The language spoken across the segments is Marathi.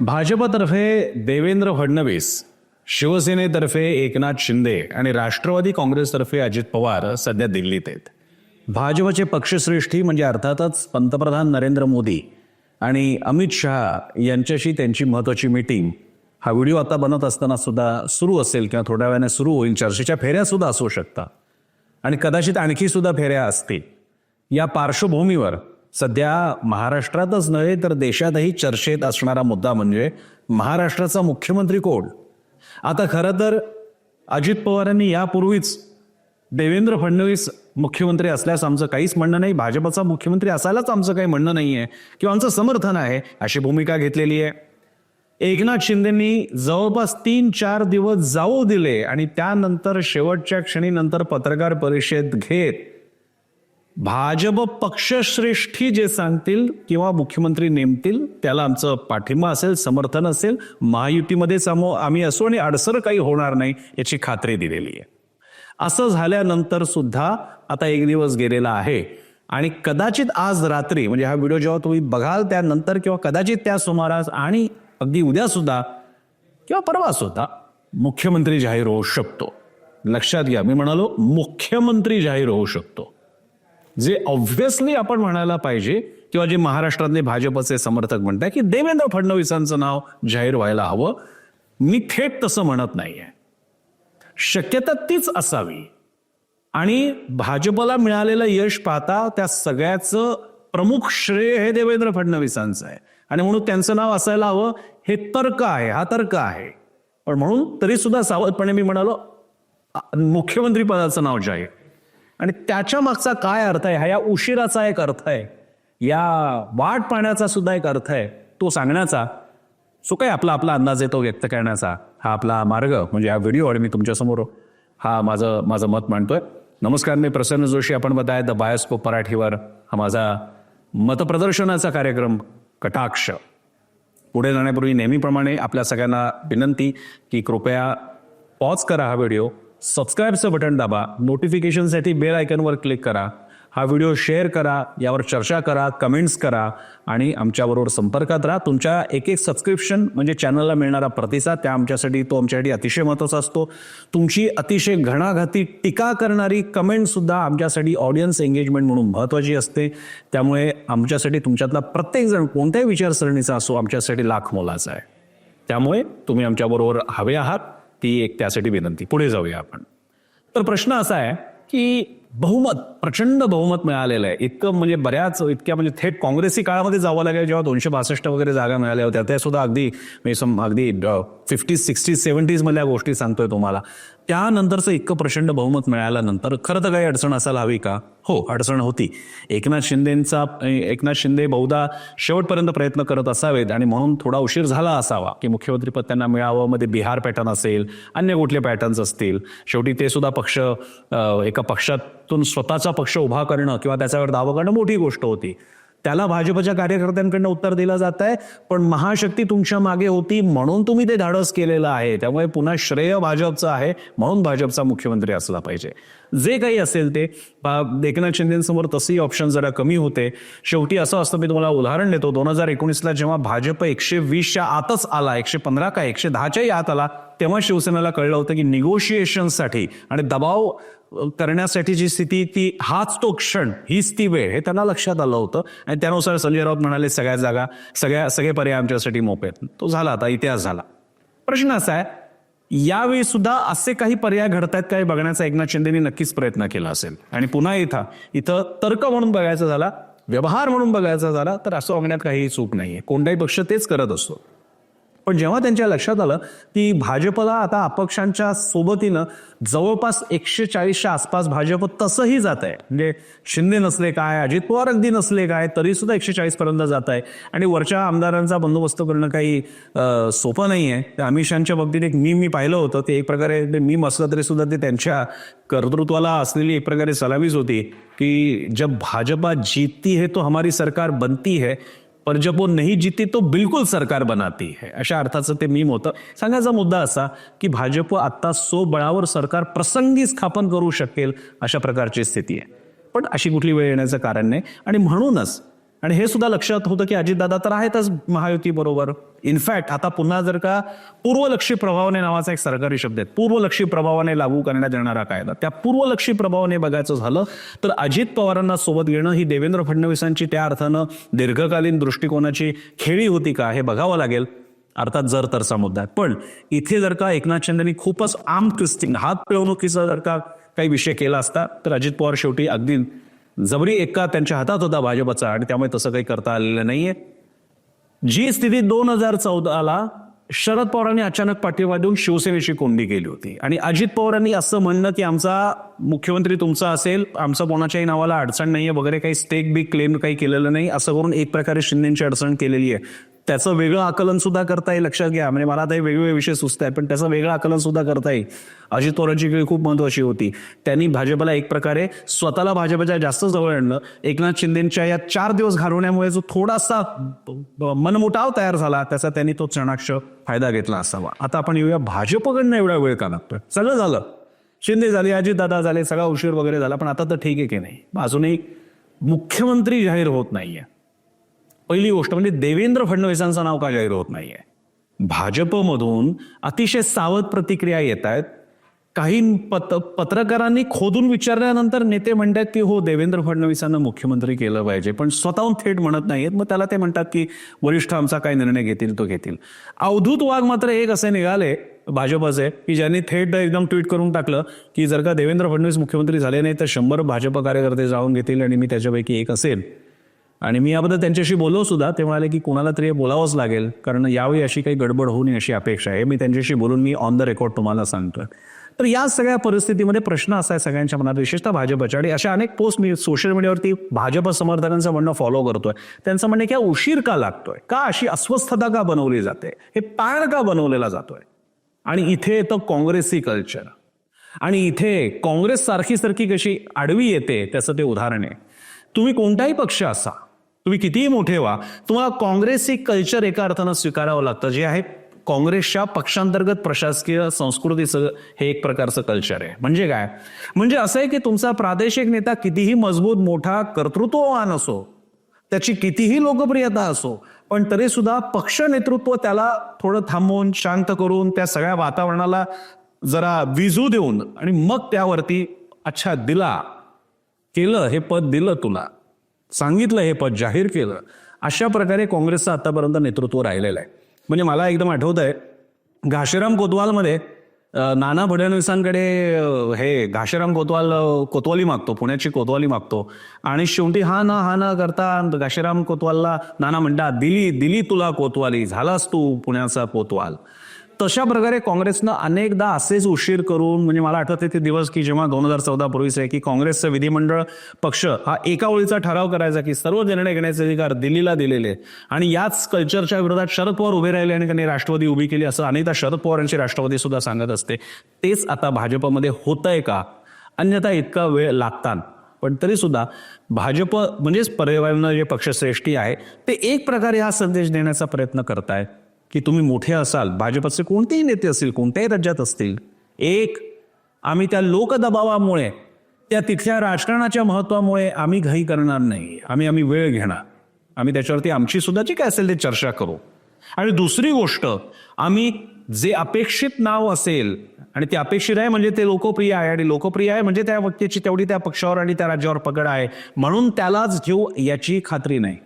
भाजपतर्फे देवेंद्र फडणवीस शिवसेनेतर्फे एकनाथ शिंदे आणि राष्ट्रवादी काँग्रेसतर्फे अजित पवार सध्या दिल्लीत आहेत. भाजपचे पक्षश्रेष्ठी म्हणजे अर्थातच पंतप्रधान नरेंद्र मोदी आणि अमित शहा यांच्याशी त्यांची महत्त्वाची मीटिंग. हा व्हिडिओ आता बनत असताना सुद्धा सुरू असेल किंवा थोड्या वेळाने सुरू होईल. चर्चेच्या फेऱ्यासुद्धा असू शकतात. आणि कदाचित आणखी सुद्धा फेऱ्या असतील. या पार्श्वभूमीवर सध्या महाराष्ट्रातच नव्हे तर देशातही चर्चेत असणारा मुद्दा म्हणजे महाराष्ट्राचा मुख्यमंत्री कोण? आता खरं तर अजित पवारांनी यापूर्वीच देवेंद्र फडणवीस मुख्यमंत्री असल्यास आमचं काहीच म्हणणं नाही. भाजपचा मुख्यमंत्री असायलाच आमचं काही म्हणणं नाही आहे किंवा आमचं समर्थन आहे अशी भूमिका घेतलेली आहे. एकनाथ शिंदेंनी जवळपास तीन चार दिवस जाऊ दिले आणि त्यानंतर शेवटच्या क्षणी नंतर पत्रकार परिषद घेत भाजप पक्षश्रेष्ठी जे सांगतील किंवा मुख्यमंत्री नेमतील त्याला आमचं पाठिंबा असेल समर्थन असेल. महायुतीमध्येच आमो आम्ही असो आणि अडसर काही होणार नाही याची खात्री दिलेली आहे. असं झाल्यानंतर सुद्धा आता एक दिवस गेलेला आहे. आणि कदाचित आज रात्री म्हणजे हा व्हिडिओ जेव्हा तुम्ही बघाल त्यानंतर किंवा कदाचित त्या सुमारास आणि अगदी उद्या सुद्धा किंवा परवा सुद्धा मुख्यमंत्री जाहीर होऊ शकतो. लक्षात घ्या मी म्हणालो मुख्यमंत्री जाहीर होऊ शकतो. जे ऑब्व्हियसली आपण म्हणायला पाहिजे किंवा जे महाराष्ट्रातले भाजपचे समर्थक म्हणतात की देवेंद्र फडणवीसांचं नाव जाहीर व्हायला हवं मी थेट तसं म्हणत नाहीये. शक्यता तीच असावी. आणि भाजपला मिळालेलं यश पाहता त्या सगळ्याचं प्रमुख श्रेय हे देवेंद्र फडणवीसांचं आहे. आणि म्हणून त्यांचं नाव असायला हवं हे तर्क आहे हा तर्क आहे. पण म्हणून तरी सुद्धा सावधपणे मी म्हणालो मुख्यमंत्री पदाचं नाव जाहीर. आणि त्याच्या मागचा काय अर्थ आहे? हा या उशिराचा एक अर्थ आहे. या वाट पाहण्याचा सुद्धा एक अर्थ आहे. तो सांगण्याचा सो काय आपला आपला अंदाज आहे तो व्यक्त करण्याचा? हा आपला मार्ग म्हणजे हा व्हिडिओ आणि मी तुमच्यासमोर हा माझं माझं मत मांडतोय. नमस्कार मी प्रसन्न जोशी. आपण बताय द बायोस्कोप मराठीवर हा माझा मतप्रदर्शनाचा कार्यक्रम कटाक्ष. पुढे जाण्यापूर्वी नेहमीप्रमाणे आपल्या सगळ्यांना विनंती की कृपया पॉज करा हा व्हिडिओ सबस्क्राईबचं बटन दाबा. नोटिफिकेशनसाठी बेल आयकनवर क्लिक करा. हा व्हिडिओ शेअर करा. यावर चर्चा करा कमेंट्स करा आणि आमच्याबरोबर संपर्कात राहा. तुमच्या एक एक सबस्क्रिप्शन म्हणजे चॅनलला मिळणारा प्रतिसाद त्या आमच्यासाठी तो आमच्यासाठी अतिशय महत्त्वाचा असतो. तुमची अतिशय घणाघाती टीका करणारी कमेंटसुद्धा आमच्यासाठी ऑडियन्स एंगेजमेंट म्हणून महत्त्वाची असते. त्यामुळे आमच्यासाठी तुमच्यातला प्रत्येकजण कोणत्याही विचारसरणीचा असो आमच्यासाठी लाख मोलाचा आहे. त्यामुळे तुम्ही आमच्याबरोबर हवे आहात. ती एक त्यासाठी विनंती. पुढे जाऊया आपण. तर प्रश्न असा आहे की बहुमत प्रचंड बहुमत मिळालेलं आहे. इतकं म्हणजे बऱ्याच इतक्या म्हणजे थेट काँग्रेसी काळामध्ये जावं लागेल जेव्हा दोनशे बासष्ट वगैरे जागा मिळाल्या होत्या. त्या सुद्धा अगदी मी सम अगदी फिफ्टीज सिक्स्टीज सेव्हन्टीजमधल्या गोष्टी सांगतोय तुम्हाला. त्यानंतरचं इतकं प्रचंड बहुमत मिळाल्यानंतर खरं तर काही अडचण असायला हवी का? हो अडचण होती. एकनाथ शिंदेचा एकनाथ शिंदे बहुधा शेवटपर्यंत प्रयत्न करत असावेत आणि म्हणून थोडा उशीर झाला असावा की मुख्यमंत्रीपद त्यांना मिळावं. मध्ये बिहार पॅटर्न असेल अन्य कुठले पॅटर्न्स असतील. शेवटी ते सुद्धा पक्ष एका पक्षातून स्वतःचा पक्ष उभा करणं किंवा त्याच्यावर दावा करणं मोठी गोष्ट होती. त्याला भाजपच्या कार्यकर्त्यांकडनं उत्तर दिलं जात आहे. पण महाशक्ती तुमच्या मागे होती म्हणून तुम्ही ते धाडस केलेलं आहे. त्यामुळे पुन्हा श्रेय भाजपचं आहे म्हणून भाजपचा मुख्यमंत्री असला पाहिजे. जे काही असेल ते. बा- एकनाथ शिंदेसमोर तसंही ऑप्शन जरा कमी होते. शेवटी असं असतं मी तुम्हाला उदाहरण देतो. दोन हजार एकोणीसला जेव्हा भाजप एकशे वीसच्या आतच आला एकशे पंधरा का एकशे दहाच्याही आत आला तेव्हा शिवसेनेला कळलं होतं की निगोशिएशनसाठी आणि दबाव करण्यासाठी जी स्थिती ती हाच तो क्षण हीच ती वेळ हे त्यांना लक्षात आलं होतं. आणि त्यानुसार संजय राऊत म्हणाले सगळ्या जागा सगळ्या सगळे पर्याय आमच्यासाठी मोपे आहेत तो झाला आता इतिहास झाला. प्रश्न असा आहे यावेळी सुद्धा असे काही पर्याय घडतायत काय बघण्याचा एकनाथ शिंदेनी नक्कीच प्रयत्न केला असेल. आणि पुन्हा इथं इथं तर्क म्हणून बघायचा झाला व्यवहार म्हणून बघायचा झाला तर असं बघण्यात काही चूक नाहीये. कोणताही पक्ष तेच करत असतो. पण जेव्हा त्यांच्या लक्षात आलं की भाजपला आता अपक्षांच्या सोबतीनं जवळपास एकशे चाळीसच्या आसपास भाजप तसंही जात आहे. म्हणजे शिंदे नसले काय अजित पवार अगदी नसले काय तरी सुद्धा एकशे चाळीसपर्यंत जात आहे. आणि वरच्या आमदारांचा बंदोबस्त करणं काही सोपं नाही आहे. तर अमित शहाच्या बाबतीत एक मी मी पाहिलं होतं. ते एक प्रकारे मी असलं तरी सुद्धा ते त्यांच्या कर्तृत्वाला असलेली एक प्रकारे सलामीच होती की जब भाजपा जीतती है तो हमारी सरकार बनती है. पर जब वो नहीं जीती तो बिलकुल सरकार बनाती है। अशा अर्थाचं ते मीम होतं। सांगायचा मुद्दा असा की भाजप आत्ता सो बळावर सरकार प्रसंगी स्थापन करू शकेल अशा प्रकारची स्थिती आहे. पण अशी कुठली वेळ येण्याचं कारण नाही. आणि म्हणूनच आणि हे सुद्धा लक्षात होतं की अजितदादा तर आहेतच महायुती बरोबर इनफॅक्ट आता पुन्हा जर का पूर्वलक्षी प्रभावाने नावाचा एक सरकारी शब्द आहे पूर्वलक्षी प्रभावाने लागू करण्यात येणारा कायदा. त्या पूर्वलक्षी प्रभावाने बघायचं झालं तर अजित पवारांना सोबत घेणं ही देवेंद्र फडणवीसांची त्या अर्थानं दीर्घकालीन दृष्टिकोनाची खेळी होती का हे बघावं लागेल. अर्थात जर तरचा मुद्दा आहे. पण इथे जर का एकनाथ शिंदेनी खूपच आम ट्विस्टिंग हात पिळवणुकीचा जर का काही विषय केला असता तर अजित पवार शेवटी अगदी जबरी एक्का त्यांच्या हातात होता भाजपचा आणि त्यामुळे तसं काही करता आलेलं नाहीये. जी स्थिती दोन हजार चौदाला शरद पवारांनी अचानक पाठिंबा देऊन शिवसेनेची कोंडी केली होती. आणि अजित पवारांनी असं म्हणणं की आमचा मुख्यमंत्री तुमचा असेल आमचं कोणाच्याही नावाला अडचण नाही आहे वगैरे काही स्टेक बिग क्लेम काही केलेलं नाही असं करून एक प्रकारे शिंदेची अडचण केलेली आहे. त्याचं वेगळं आकलन सुद्धा करता येईल लक्षात घ्या. म्हणजे मला आता हे वेगवेगळे विषय सुचत आहेत पण त्याचं वेगळं आकलन सुद्धा करता येईल. अजित पवारांची वेळ खूप महत्वाची होती. त्यांनी भाजपला एक प्रकारे स्वतःला भाजपच्या जास्त जवळ आणलं. एकनाथ शिंदेच्या या चार दिवस घालवण्यामुळे जो थोडासा मनमुटाव तयार झाला त्याचा त्यांनी तो चणाक्ष फायदा घेतला असावा. आता आपण येऊया भाजपकडनं एवढा वेळ का लागतोय? सगळं झालं. शिंदे झाले अजितदादा झाले सगळा उशीर वगैरे झाला पण आता तर ठीक आहे की नाही? अजूनही मुख्यमंत्री जाहीर होत नाहीये. पहिली गोष्ट म्हणजे देवेंद्र फडणवीसांचं नाव का जाहीर होत नाहीये? भाजपमधून अतिशय सावध प्रतिक्रिया येत आहेत काही पत पत्रकारांनी खोदून विचारल्यानंतर नेते म्हणतात की हो देवेंद्र फडणवीसांना मुख्यमंत्री केलं पाहिजे पण स्वतःहून थेट म्हणत नाहीत मग त्याला ते म्हणतात की वरिष्ठ आमचा काय निर्णय घेतील तो घेतील. अवधूत वाघ मात्र एक असे निघाले भाजपचे की ज्यांनी थेट एकदम ट्विट करून टाकलं की जर का देवेंद्र फडणवीस मुख्यमंत्री झाले नाही तर शंभर भाजप कार्यकर्ते जाऊन घेतील आणि मी त्याच्यापैकी एक असेल. आणि मी याबद्दल त्यांच्याशी बोललो सुद्धा ते म्हणाले की कुणाला तरी हे बोलावंच लागेल कारण यावेळी अशी काही गडबड होऊ नये अशी अपेक्षा आहे. मी त्यांच्याशी बोलून मी ऑन द रेकॉर्ड तुम्हाला सांगतोय. तर या सगळ्या परिस्थितीमध्ये प्रश्न असा आहे सगळ्यांच्या मनात विशेषतः भाजपच्या. आणि अशा अनेक पोस्ट मी सोशल मीडियावरती भाजप समर्थकांचं म्हणणं फॉलो करतोय. त्यांचं म्हणणं की उशीर का लागतोय? का अशी अस्वस्थता का बनवली जाते? हे ताण का बनवलेला जातोय? आणि इथे येतं काँग्रेसी कल्चर. आणि इथे काँग्रेस सारखी सारखी कशी आडवी येते त्याचं ते उदाहरण आहे. तुम्ही कोणताही पक्ष असा तुम्ही कितीही मोठे व्हा तुम्हाला काँग्रेसी कल्चर एका अर्थानं स्वीकारावं लागतं. जे आहे काँग्रेसच्या पक्षांतर्गत प्रशासकीय संस्कृतीचं हे एक प्रकारचं कल्चर आहे. म्हणजे काय? म्हणजे असं आहे की तुमचा प्रादेशिक नेता कितीही मजबूत मोठा कर्तृत्ववान असो त्याची कितीही लोकप्रियता असो पण तरी सुद्धा पक्ष नेतृत्व त्याला थोडं थांबवून शांत करून त्या सगळ्या वातावरणाला जरा विजू देऊन आणि मग त्यावरती अच्छा दिला केलं हे पद दिलं तुला सांगितलं हे पद जाहीर केलं. अशा प्रकारे काँग्रेसचं आतापर्यंत नेतृत्व राहिलेलं आहे. म्हणजे मला एकदम आठवत आहे घाशीराम कोतवालमध्ये नाना फडणवीसांकडे हे घाशीराम कोतवाल कोतवाली मागतो पुण्याची कोतवाली मागतो. आणि शेवटी हा ना हा ना करता घाशीराम कोतवालला नाना म्हणतात दिली दिली तुला कोतवाली झालास तू पुण्याचा कोतवाल. तशा प्रकारे काँग्रेसनं अनेकदा असेच उशीर करून म्हणजे मला आठवते ते दिवस की जेव्हा दोन हजार चौदा पूर्वीच आहे की काँग्रेसचं विधिमंडळ पक्ष हा एका ओळीचा ठराव करायचा की सर्व निर्णय घेण्याचे अधिकार दिल्लीला दिलेले आणि याच कल्चरच्या विरोधात शरद पवार उभे राहिले आणि त्यांनी राष्ट्रवादी उभी केली असं अनेकदा शरद पवारांची राष्ट्रवादी सुद्धा सांगत असते. तेच आता भाजपमध्ये होतंय का? अन्यथा इतका वेळ लागतात पण तरी सुद्धा भाजप म्हणजेच पर्यावरण जे पक्षश्रेष्ठी आहे ते एक प्रकारे हा संदेश देण्याचा प्रयत्न करताय की तुम्ही मोठे असाल भाजपचे कोणतेही नेते असतील कोणत्याही राज्यात असतील. एक आम्ही त्या लोकदबावामुळे त्या तिथल्या राजकारणाच्या महत्वामुळे आम्ही घाई करणार नाही. आम्ही आम्ही वेळ घेणार. आम्ही त्याच्यावरती आमची सुद्धा जी काय असेल ते चर्चा करू. आणि दुसरी गोष्ट आम्ही जे अपेक्षित नाव असेल आणि ते अपेक्षित आहे म्हणजे ते लोकप्रिय आहे आणि लोकप्रिय आहे म्हणजे त्या व्यक्तीची तेवढी त्या पक्षावर आणि त्या राज्यावर पकड आहे. म्हणून त्यालाच घेऊ याची खात्री नाही.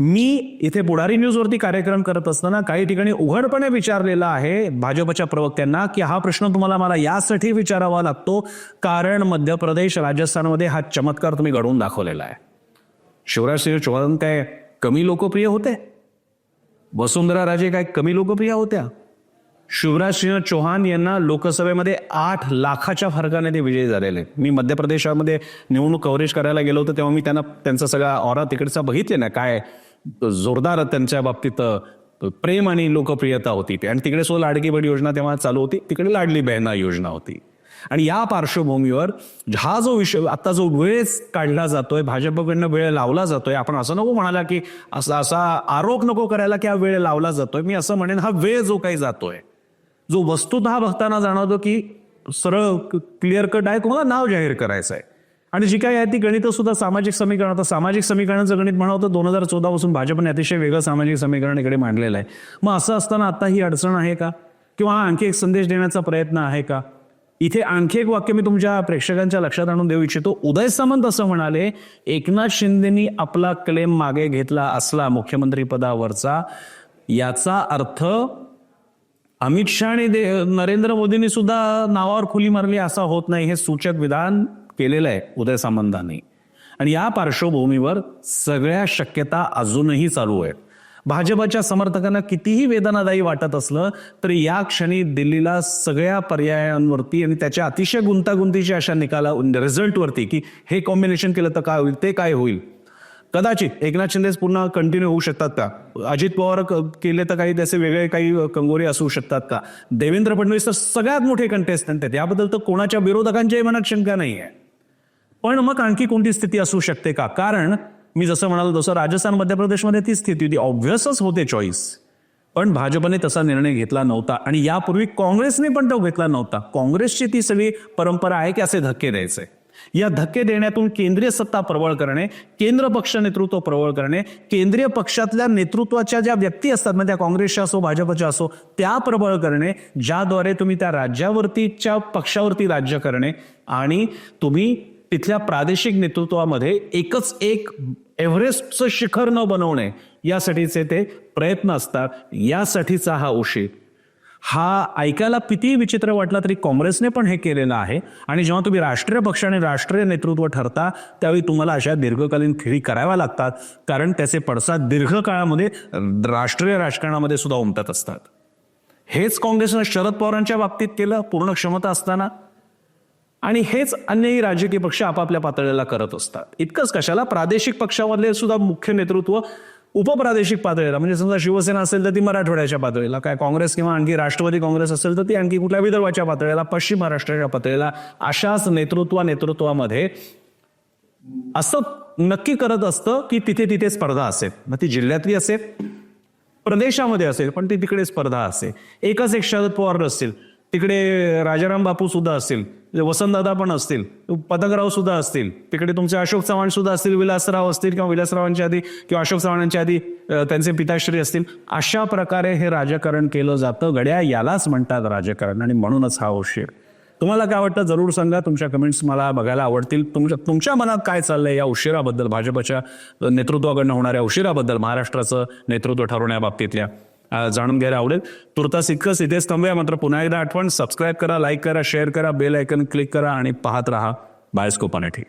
मी इथे बुडारी न्यूजवरती कार्यक्रम करत असताना काही ठिकाणी उघडपणे विचारलेला आहे भाजपच्या प्रवक्त्यांना की हा प्रश्न तुम्हाला मला यासाठी विचारावा लागतो कारण मध्य प्रदेश राजस्थानमध्ये हा चमत्कार तुम्ही घडवून दाखवलेला आहे. शिवराज सिंह चौहान काय कमी लोकप्रिय होते? वसुंधरा राजे काय कमी लोकप्रिय होत्या? शिवराज सिंह चौहान यांना लोकसभेमध्ये आठ लाखाच्या फरकाने ते विजयी झालेले. मी मध्य प्रदेशामध्ये निवडणूक कव्हरेज करायला गेलो होतो तेव्हा मी त्यांना त्यांचा सगळा औरा तिकडचा बघितले ना काय जोरदार त्यांच्या बाबतीत प्रेम आणि लोकप्रियता होती ते. आणि तिकडे सो लाडकी बहीण योजना तेव्हा चालू होती तिकडे लाडली बहना योजना होती. आणि या पार्श्वभूमीवर हा जो विषय आता जो वेळ काढला जातोय भाजपकडनं वेळ लावला जातोय आपण असं नको म्हणाला की असा असा आरोप नको करायला की हा वेळ लावला जातोय. मी असं म्हणेन हा वेळ जो काही जातोय जो वस्तुतः बघताना जाणवतो की सरळ क्लिअर कट आहे तुम्हाला नाव जाहीर करायचं आहे? आणि जी काय आहे ती गणितं सुद्धा सामाजिक समीकरण. आता सामाजिक समीकरणाचं गणित म्हणावं तर दोन हजार चौदा पासून भाजपने अतिशय वेगळं सामाजिक समीकरण इकडे मांडलेलं आहे. मग असं असताना आता ही अडचण आहे का? किंवा हा आणखी एक संदेश देण्याचा प्रयत्न आहे का? इथे आणखी एक वाक्य मी तुमच्या प्रेक्षकांच्या लक्षात आणून देऊ इच्छितो. उदय सामंत असं म्हणाले एकनाथ शिंदेनी आपला क्लेम मागे घेतला असला मुख्यमंत्री पदावरचा याचा अर्थ अमित शहा आणि दे- नरेंद्र मोदींनी सुद्धा नावावर खुली मारली असा होत नाही हे सूचक विधान केलेलं आहे उदय सामंतांनी. आणि या पार्श्वभूमीवर सगळ्या शक्यता अजूनही चालू आहेत. भाजपच्या समर्थकांना कितीही वेदनादायी वाटत असलं तरी या क्षणी दिल्लीला सगळ्या पर्यायांवरती आणि त्याच्या अतिशय गुंतागुंतीच्या अशा निकाला रिझल्टवरती की हे कॉम्बिनेशन केलं तर काय होईल ते काय होईल कदाचित एकनाथ शिंदेच पुन्हा कंटिन्यू होऊ शकतात का? अजित पवार केले तर काही त्याचे वेगळे काही कंगोरे असू शकतात का? देवेंद्र फडणवीस तर सगळ्यात मोठे कंटेस्टंट आहेत. याबद्दल तर कोणाच्या विरोधकांच्याही मनात शंका नाही आहे पण मग आणखी कोणती स्थिती असू शकते का? कारण मी जसं म्हणालो तसं राजस्थान मध्य प्रदेशमध्ये ती स्थिती होती. ऑब्व्हियसच होते चॉईस पण भाजपने तसा निर्णय घेतला नव्हता आणि यापूर्वी काँग्रेसने पण तो घेतला नव्हता. काँग्रेसची ती सगळी परंपरा आहे की असे धक्के द्यायचे. या धक्के देण्यातून केंद्रीय सत्ता प्रबळ करणे केंद्र पक्ष नेतृत्व प्रबळ करणे केंद्रीय पक्षातल्या नेतृत्वाच्या ज्या व्यक्ती असतात म्हणजे त्या काँग्रेसच्या असो भाजपच्या असो त्या प्रबळ करणे ज्याद्वारे तुम्ही त्या राज्यावरतीच्या पक्षावरती राज्य करणे आणि तुम्ही तिथल्या प्रादेशिक नेतृत्वामध्ये एकच एक एव्हरेस्टचं शिखर न बनवणे यासाठीचे ते प्रयत्न असतात. यासाठीचा हा उशीर. हा ऐकायला कितीही विचित्र वाटला तरी काँग्रेसने पण हे केलेलं आहे. आणि जेव्हा तुम्ही राष्ट्रीय पक्ष आणि राष्ट्रीय नेतृत्व ठरता त्यावेळी तुम्हाला अशा दीर्घकालीन खेळी कराव्या लागतात. कारण त्याचे पडसाद दीर्घकाळामध्ये राष्ट्रीय राजकारणामध्ये सुद्धा उमटत असतात. हेच काँग्रेसनं शरद पवारांच्या बाबतीत केलं पूर्ण क्षमता असताना. आणि हेच अन्यही राजकीय पक्ष आपापल्या पातळीला करत असतात. इतकंच कशाला? प्रादेशिक पक्षामधले सुद्धा मुख्य नेतृत्व उपप्रादेशिक पातळीला म्हणजे समजा शिवसेना असेल तर ती मराठवाड्याच्या पातळीला काय काँग्रेस किंवा आणखी राष्ट्रवादी काँग्रेस असेल तर ती आणखी कुठल्या विदर्भाच्या पातळीला पश्चिम महाराष्ट्राच्या पातळीला अशाच नेतृत्वा नेतृत्वामध्ये असं नक्की करत असतं की तिथे तिथे स्पर्धा असेल. मग ती जिल्ह्यातली असेल प्रदेशामध्ये असेल पण ती तिकडे स्पर्धा असेल. एकच एक शरद पवार असतील तिकडे राजाराम बापू सुद्धा असतील म्हणजे वसंतदादा पण असतील पदकराव सुद्धा असतील तिकडे तुमचे अशोक चव्हाण सुद्धा असतील विलासराव असतील किंवा विलासरावांच्या आधी किंवा अशोक चव्हाणांच्या आधी त्यांचे पिताश्री असतील अशा प्रकारे हे राजकारण केलं जातं. गड्या यालाच म्हणतात राजकारण आणि म्हणूनच हा उशीर तुम्हाला काय वाटतं? जरूर सांगा. तुमच्या कमेंट्स मला बघायला आवडतील. तुमच्या तुमच्या मनात काय चाललंय या उशिराबद्दल? भाजपच्या नेतृत्वाकडनं होणाऱ्या उशिराबद्दल महाराष्ट्राचं नेतृत्व ठरवण्याबाबतीतल्या जाणून घ्यायला आवडेल. तुर्तास इतकंच इथेच थांबूया. मात्र पुन्हा एकदा आठवण सबस्क्राईब करा लाईक करा शेअर करा बेल आयकन क्लिक करा आणि पाहत राहा बायोस्कोप ठीक